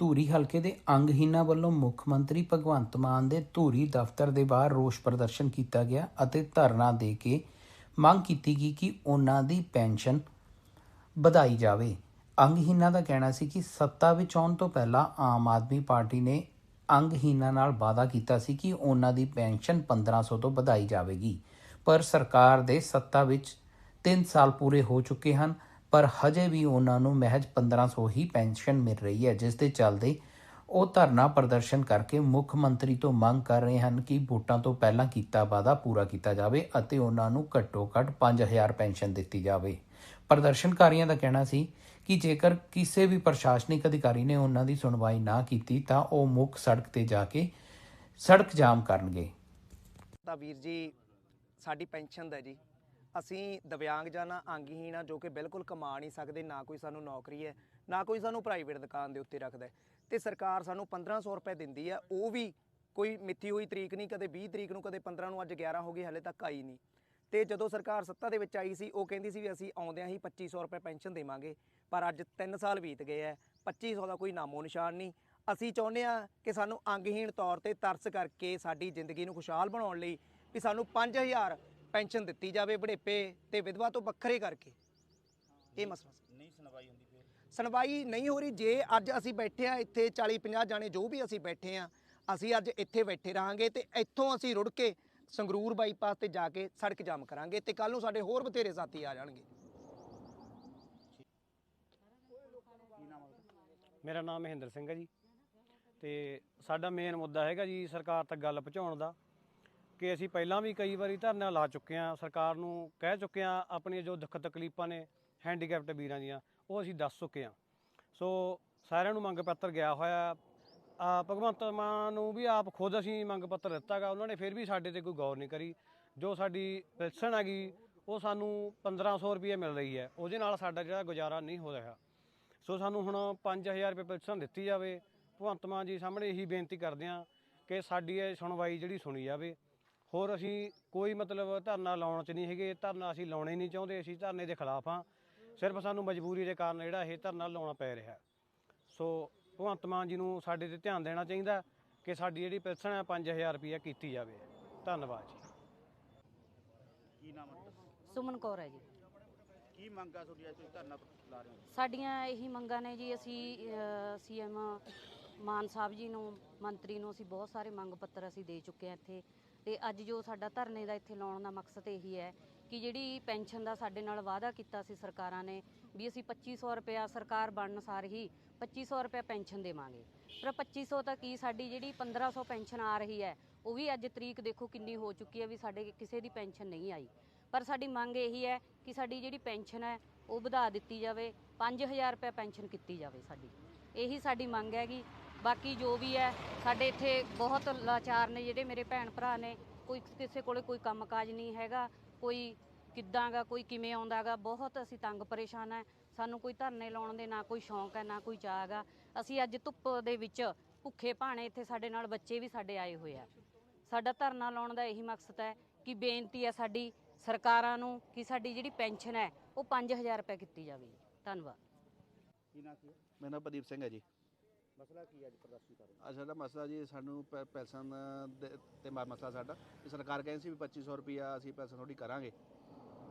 ਧੂਰੀ ਹਲਕੇ ਦੇ ਅੰਗਹੀਨਾਂ ਵੱਲੋਂ ਮੁੱਖ ਮੰਤਰੀ ਭਗਵੰਤ ਮਾਨ ਦੇ ਧੂਰੀ ਦਫ਼ਤਰ ਦੇ ਬਾਹਰ ਰੋਸ ਪ੍ਰਦਰਸ਼ਨ ਕੀਤਾ ਗਿਆ ਅਤੇ ਧਰਨਾ ਦੇ ਕੇ ਮੰਗ ਕੀਤੀ ਗਈ ਕਿ ਉਹਨਾਂ ਦੀ ਪੈਨਸ਼ਨ ਵਧਾਈ ਜਾਵੇ। ਅੰਗਹੀਨਾਂ ਦਾ ਕਹਿਣਾ ਸੀ ਕਿ ਸੱਤਾ ਵਿੱਚ ਆਉਣ ਤੋਂ ਪਹਿਲਾਂ ਆਮ ਆਦਮੀ ਪਾਰਟੀ ਨੇ ਅੰਗਹੀਨਾਂ ਨਾਲ ਵਾਅਦਾ ਕੀਤਾ ਸੀ ਕਿ ਉਹਨਾਂ ਦੀ ਪੈਨਸ਼ਨ 1500 ਤੋਂ ਵਧਾਈ ਜਾਵੇਗੀ। ਪਰ ਸਰਕਾਰ ਦੇ ਸੱਤਾ ਵਿੱਚ 3 ਸਾਲ ਪੂਰੇ ਹੋ ਚੁੱਕੇ ਹਨ। ਪਰ ਹਜੇ ਵੀ ਉਹਨਾਂ ਨੂੰ ਮਹਿਜ 1500 ਹੀ ਪੈਨਸ਼ਨ ਮਿਲ ਰਹੀ ਹੈ, ਜਿਸ ਦੇ ਚੱਲਦੇ ਉਹ ਧਰਨਾ ਪ੍ਰਦਰਸ਼ਨ ਕਰਕੇ ਮੁੱਖ ਮੰਤਰੀ ਤੋਂ ਮੰਗ ਕਰ ਰਹੇ ਹਨ ਕਿ ਵੋਟਾਂ ਤੋਂ ਪਹਿਲਾਂ ਕੀਤਾ ਵਾਅਦਾ ਪੂਰਾ ਕੀਤਾ ਜਾਵੇ ਅਤੇ ਉਹਨਾਂ ਨੂੰ ਘੱਟੋ ਘੱਟ 5000 ਪੈਨਸ਼ਨ ਦਿੱਤੀ ਜਾਵੇ। ਪ੍ਰਦਰਸ਼ਨਕਾਰੀਆਂ ਦਾ ਕਹਿਣਾ ਸੀ ਕਿ ਜੇਕਰ ਕਿਸੇ ਵੀ ਪ੍ਰਸ਼ਾਸਨਿਕ ਅਧਿਕਾਰੀ ਨੇ ਉਹਨਾਂ ਦੀ ਸੁਣਵਾਈ ਨਾ ਕੀਤੀ ਤਾਂ ਉਹ ਮੁੱਖ ਸੜਕ ਤੇ ਜਾ ਕੇ ਸੜਕ ਜਾਮ ਕਰਨਗੇ। ਤਾਂ ਵੀਰ ਜੀ, ਸਾਡੀ ਪੈਨਸ਼ਨ ਦਾ ਜੀ। ਅਸੀਂ ਦਿਵਿਆਂਗਜਨ ਅੰਗਹੀਣ ਆ ਜੋ ਕਿ ਬਿਲਕੁਲ ਕਮਾ ਨਹੀਂ ਸਕਦੇ, ਨਾ ਕੋਈ ਸਾਨੂੰ ਨੌਕਰੀ ਹੈ, ਨਾ ਕੋਈ ਸਾਨੂੰ ਪ੍ਰਾਈਵੇਟ ਦੁਕਾਨ ਦੇ ਉੱਤੇ ਰੱਖਦਾ ਹੈ। ਤੇ ਸਰਕਾਰ ਸਾਨੂੰ 1500 ਰੁਪਏ ਦਿੰਦੀ ਆ ਉਹ ਵੀ ਕੋਈ ਮਿੱਥੀ ਹੋਈ ਤਰੀਕ ਨਹੀਂ, ਕਦੇ 20 ਤਰੀਕ ਨੂੰ, ਕਦੇ 15 ਨੂੰ, ਅੱਜ 11 ਹੋ ਗਈ ਹਲੇ ਤੱਕ ਆਈ ਨਹੀਂ ਤੇ ਜਦੋਂ ਸਰਕਾਰ ਸੱਤਾ ਦੇ ਵਿੱਚ ਆਈ ਸੀ, ਉਹ ਕਹਿੰਦੀ ਸੀ ਵੀ ਅਸੀਂ ਆਉਂਦਿਆਂ ਹੀ 2500 ਰੁਪਏ ਪੈਨਸ਼ਨ ਦੇਵਾਂਗੇ, ਪਰ ਅੱਜ 3 ਸਾਲ ਬੀਤ ਗਏ ਐ 2500 ਦਾ ਕੋਈ ਨਾਮੋ ਨਿਸ਼ਾਨ ਨਹੀਂ ਅਸੀਂ ਚਾਹੁੰਦੇ ਆ ਕਿ ਸਾਨੂੰ ਅੰਗਹੀਣ ਤੌਰ ਤੇ ਤਰਸ ਕਰਕੇ ਸਾਡੀ ਜ਼ਿੰਦਗੀ ਨੂੰ ਖੁਸ਼ਹਾਲ ਬਣਾਉਣ ਲਈ ਵੀ ਸਾਨੂੰ 5000 ਪੈਨਸ਼ਨ ਦਿੱਤੀ ਜਾਵੇ ਬੁਢੇਪੇ ਤੇ ਵਿਧਵਾ ਤੋਂ ਵੱਖਰੇ ਕਰਕੇ। ਇਹ ਮਸਲਾ ਸੀ। ਨਹੀਂ ਸੁਣਵਾਈ ਹੁੰਦੀ ਫਿਰ? ਸੁਣਵਾਈ ਨਹੀਂ ਹੋ ਰਹੀ। ਜੇ ਅੱਜ ਅਸੀਂ ਬੈਠੇ ਆ ਇੱਥੇ 40 50 ਜਾਣੇ ਜੋ ਵੀ ਅਸੀਂ ਬੈਠੇ ਆ ਅਸੀਂ ਅੱਜ ਇੱਥੇ ਬੈਠੇ ਰਹਾਂਗੇ ਤੇ ਇੱਥੋਂ ਅਸੀਂ ਰੁੜ ਕੇ ਸੰਗਰੂਰ ਬਾਈਪਾਸ ਤੇ ਜਾ ਕੇ ਸੜਕ ਜਾਮ ਕਰਾਂਗੇ ਤੇ ਕੱਲ ਨੂੰ ਸਾਡੇ ਹੋਰ ਬਥੇਰੇ ਸਾਥੀ ਆ ਜਾਣਗੇ। ਮੇਰਾ ਨਾਮ ਮਹਿੰਦਰ ਸਿੰਘ ਹੈ ਜੀ ਤੇ ਸਾਡਾ ਮੇਨ ਮੁੱਦਾ ਹੈਗਾ ਜੀ ਸਰਕਾਰ ਤੱਕ ਗੱਲ ਪਹੁੰਚਾਉਣ ਦਾ। ਕਿ ਅਸੀਂ ਪਹਿਲਾਂ ਵੀ ਕਈ ਵਾਰੀ ਧਰਨਾ ਲਾ ਚੁੱਕੇ ਹਾਂ, ਸਰਕਾਰ ਨੂੰ ਕਹਿ ਚੁੱਕੇ ਹਾਂ, ਆਪਣੀਆਂ ਜੋ ਦੁੱਖ ਤਕਲੀਫਾਂ ਨੇ ਹੈਂਡੀਕੈਪਟ ਵੀਰਾਂ ਦੀਆਂ, ਉਹ ਅਸੀਂ ਦੱਸ ਚੁੱਕੇ ਹਾਂ। ਸੋ ਸਾਰਿਆਂ ਨੂੰ ਮੰਗ ਪੱਤਰ ਗਿਆ ਹੋਇਆ। ਆ ਭਗਵੰਤ ਮਾਨ ਨੂੰ ਵੀ ਆਪ ਖੁਦ ਅਸੀਂ ਮੰਗ ਪੱਤਰ ਦਿੱਤਾਗਾ ਉਹਨਾਂ ਨੇ ਫਿਰ ਵੀ ਸਾਡੇ ਤੇ ਕੋਈ ਗੌਰ ਨਹੀਂ ਕਰੀ। ਜੋ ਸਾਡੀ ਪੈਨਸ਼ਨ ਹੈਗੀ, ਉਹ ਸਾਨੂੰ 1500 ਰੁਪਏ ਮਿਲ ਰਹੀ ਹੈ। ਉਹਦੇ ਨਾਲ ਸਾਡਾ ਜਿਹੜਾ ਗੁਜ਼ਾਰਾ ਨਹੀਂ ਹੋ ਰਿਹਾ। ਸੋ ਸਾਨੂੰ ਹੁਣ 5000 ਰੁਪਏ ਪੈਨਸ਼ਨ ਦਿੱਤੀ ਜਾਵੇ। ਭਗਵੰਤ ਮਾਨ ਜੀ ਸਾਹਮਣੇ ਇਹੀ ਬੇਨਤੀ ਕਰਦੇ ਹਾਂ ਕਿ ਸਾਡੀ ਇਹ ਸੁਣਵਾਈ ਜਿਹੜੀ ਸੁਣੀ ਜਾਵੇ। ਹੋਰ ਅਸੀਂ ਕੋਈ ਮਤਲਬ ਧਰਨਾ ਲਾਉਣ ਚ ਨਹੀਂ ਹੈਗੇ ਧਰਨਾ ਅਸੀਂ ਲਾਉਣੇ ਨਹੀਂ ਚਾਹੁੰਦੇ ਅਸੀਂ ਧਰਨੇ ਦੇ ਖਿਲਾਫ ਹਾਂ। ਸਿਰਫ ਸਾਨੂੰ ਮਜਬੂਰੀ ਦੇ ਕਾਰਨ ਜਿਹੜਾ ਇਹ ਧਰਨਾ ਲਾਉਣਾ ਪੈ ਰਿਹਾ। ਸੋ ਭਗਵੰਤ ਮਾਨ ਜੀ ਨੂੰ ਸਾਡੇ ਤੇ ਧਿਆਨ ਦੇਣਾ ਚਾਹੀਦਾ ਕਿ ਸਾਡੀ ਜਿਹੜੀ ਪੈਨਸ਼ਨ ਹੈ 5000 ਰੁਪਏ ਕੀਤੀ ਜਾਵੇ। ਧੰਨਵਾਦ ਜੀ। ਕੀ ਨਾਮ ਹੈ ਸੁਮਨ ਕੌਰ ਹੈ ਜੀ। ਕੀ ਮੰਗ ਆ ਤੁਹਾਡੀ ਅੱਜ ਤੁਸੀਂ ਧਰਨਾ ਲਾ ਰਹੇ ਹੋ? ਸਾਡੀਆਂ ਇਹੀ ਮੰਗਾਂ ਨੇ ਜੀ ਅਸੀਂ ਸੀਐਮ ਮਾਨ ਸਾਹਿਬ ਜੀ ਨੂੰ ਮੰਤਰੀ ਨੂੰ ਅਸੀਂ ਬਹੁਤ ਸਾਰੇ ਮੰਗ ਪੱਤਰ ਅਸੀਂ ਦੇ ਚੁੱਕੇ ਹਾਂ ਇੱਥੇ। ਤੇ ਅੱਜ ਜੋ ਸਾਡਾ ਧਰਨੇ ਦਾ ਇੱਥੇ ਲਾਉਣ ਦਾ ਮਕਸਦ ਇਹੀ ਹੈ ਕਿ ਜਿਹੜੀ ਪੈਨਸ਼ਨ ਦਾ ਸਾਡੇ ਨਾਲ ਵਾਅਦਾ ਕੀਤਾ ਸੀ ਸਰਕਾਰਾਂ ਨੇ ਵੀ ਅਸੀਂ 2500 ਰੁਪਇਆ ਸਰਕਾਰ ਬਣਨ ਸਾਰ ਹੀ 2500 ਰੁਪਇਆ ਪੈਨਸ਼ਨ ਦੇਵਾਂਗੇ। ਪਰ 2500 ਤਾਂ ਕੀ ਸਾਡੀ ਜਿਹੜੀ 1500 ਪੈਨਸ਼ਨ ਆ ਰਹੀ ਹੈ, ਉਹ ਵੀ ਅੱਜ ਤਰੀਕ ਦੇਖੋ ਕਿੰਨੀ ਹੋ ਚੁੱਕੀ ਹੈ ਵੀ ਸਾਡੇ ਕਿਸੇ ਦੀ ਪੈਨਸ਼ਨ ਨਹੀਂ ਆਈ। ਪਰ ਸਾਡੀ ਮੰਗ ਇਹੀ ਹੈ ਕਿ ਸਾਡੀ ਜਿਹੜੀ ਪੈਨਸ਼ਨ ਹੈ, ਉਹ ਵਧਾ ਦਿੱਤੀ ਜਾਵੇ 5000 ਰੁਪਏ ਪੈਨਸ਼ਨ ਕੀਤੀ ਜਾਵੇ ਸਾਡੀ। ਇਹੀ ਸਾਡੀ ਮੰਗ ਹੈਗੀ ਬਾਕੀ ਜੋ ਵੀ ਹੈ, ਸਾਡੇ ਇੱਥੇ ਬਹੁਤ ਲਾਚਾਰ ਨੇ ਜਿਹੜੇ ਮੇਰੇ ਭੈਣ ਭਰਾ ਨੇ। ਕੋਈ ਕਿਸੇ ਕੋਲੇ ਕੋਈ ਕੰਮਕਾਜ ਨਹੀਂ ਹੈਗਾ, ਕੋਈ ਕਿੱਦਾਂਗਾ ਕੋਈ ਕਿਵੇਂ ਆਉਂਦਾਗਾ ਬਹੁਤ ਅਸੀਂ ਤੰਗ ਪਰੇਸ਼ਾਨ ਹੈ। ਸਾਨੂੰ ਕੋਈ ਧਰਨੇ ਲਾਉਣ ਦੇ ਨਾ ਕੋਈ ਸ਼ੌਂਕ ਹੈ, ਨਾ ਕੋਈ ਚਾਅ ਹੈਗਾ ਅਸੀਂ ਅੱਜ ਧੁੱਪ ਦੇ ਵਿੱਚ ਭੁੱਖੇ ਭਾਣੇ ਇੱਥੇ ਸਾਡੇ ਨਾਲ ਬੱਚੇ ਵੀ ਸਾਡੇ ਆਏ ਹੋਏ ਆ। ਸਾਡਾ ਧਰਨਾ ਲਾਉਣ ਦਾ ਇਹੀ ਮਕਸਦ ਹੈ ਕਿ ਬੇਨਤੀ ਹੈ ਸਾਡੀ ਸਰਕਾਰਾਂ ਨੂੰ ਕਿ ਸਾਡੀ ਜਿਹੜੀ ਪੈਨਸ਼ਨ ਹੈ, ਉਹ 5000 ਰੁਪਏ ਕੀਤੀ ਜਾਵੇ ਧੰਨਵਾਦ। ਕੀ ਨਾਮ ਕੀ ਮੇਰਾ ਨਾਮ ਪ੍ਰਦੀਪ ਸਿੰਘ ਹੈ ਜੀ। ਮਸਲਾ ਕੀ ਹੈ ਅੱਜ ਪ੍ਰਦਰਸ਼ਨ ਕਰ ਰਹੇ ਹੋ ਅੱਜ ਸਾਡਾ ਮਸਲਾ ਜੀ ਸਾਨੂੰ ਪੈ- ਪੈਨਸ਼ਨ ਦੇ- ਤੇ ਮਾ- ਮਸਲਾ ਸਾਡਾ। ਵੀ ਸਰਕਾਰ ਕਹਿੰਦੀ ਸੀ ਵੀ 2500 ਰੁਪਿਆ ਅਸੀਂ ਪੈਨਸ਼ਨ ਤੁਹਾਡੀ ਕਰਾਂਗੇ।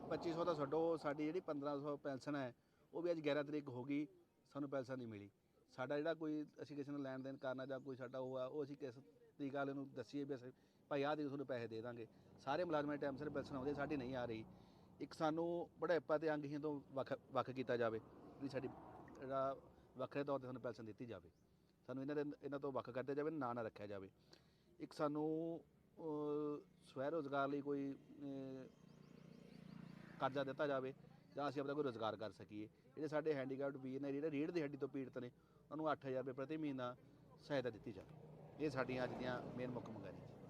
2500 ਤਾਂ ਛੱਡੋ, ਸਾਡੀ ਜਿਹੜੀ 1500 ਪੈਨਸ਼ਨ ਹੈ, ਉਹ ਵੀ ਅੱਜ 11 ਤਰੀਕ ਹੋ ਗਈ, ਸਾਨੂੰ ਪੈਨਸ਼ਨ ਨਹੀਂ ਮਿਲੀ। ਸਾਡਾ ਜਿਹੜਾ ਕੋਈ, ਅਸੀਂ ਕਿਸੇ ਨਾਲ ਲੈਣ ਦੇਣ ਕਰਨਾ ਜਾਂ ਕੋਈ ਸਾਡਾ ਉਹ ਆ, ਉਹ ਅਸੀਂ ਕਿਸ ਤਰੀਕੇ ਵਾਲੇ ਨੂੰ ਦੱਸੀਏ ਵੀ ਅਸੀਂ, ਭਾਈ ਆਹ ਦੇ ਤੁਹਾਨੂੰ ਪੈਸੇ ਦੇ ਦਾਂਗੇ। ਸਾਰੇ ਮੁਲਾਜ਼ਮਾਂ ਦੇ ਟਾਈਮ ਸਿਰ ਪੈਨਸ਼ਨ ਆਉਂਦੀ, ਸਾਡੀ ਨਹੀਂ ਆ ਰਹੀ। ਇੱਕ ਸਾਨੂੰ ਬੁਢਾਪਾ ਤੇ ਅੰਗਹੀਣ ਤੋਂ ਵੱਖ ਵੱਖ ਕੀਤਾ ਜਾਵੇ, ਵੀ ਸਾਡੀ ਜਿਹੜਾ ਵੱਖਰੇ ਤੌਰ ਤੇ ਸਾਨੂੰ ਪੈਨਸ਼ਨ ਦਿੱਤੀ ਜਾਵੇ। ਸਾਨੂੰ ਇਹਨਾਂ ਦੇ ਇਹਨਾਂ ਤੋਂ ਵੱਖ ਕਰਤਾ ਜਾਵੇ, ਨਾਂ, ਨਾ ਰੱਖਿਆ ਜਾਵੇ। ਇੱਕ ਸਾਨੂੰ ਸਵੈ ਰੋਜ਼ਗਾਰ ਲਈ ਕੋਈ ਕਰਜ਼ਾ ਦਿੱਤਾ ਜਾਵੇ, ਜਾਂ ਅਸੀਂ ਆਪਣਾ ਕੋਈ ਰੋਜ਼ਗਾਰ ਕਰ ਸਕੀਏ। ਜਿਹੜੇ ਸਾਡੇ ਹੈਂਡੀਕੈਪਡ ਵੀਰ ਨੇ, ਜਿਹੜੇ ਰੀੜ੍ਹ ਦੀ ਹੱਡੀ ਤੋਂ ਪੀੜਤ ਨੇ, ਉਹਨਾਂ ਨੂੰ 8000 ਰੁਪਏ ਪ੍ਰਤੀ ਮਹੀਨਾ ਸਹਾਇਤਾ ਦਿੱਤੀ ਜਾਵੇ। ਇਹ ਸਾਡੀਆਂ ਅੱਜ ਦੀਆਂ ਮੇਨ ਮੁੱਖ ਮੰਗਾਂ ਨੇ।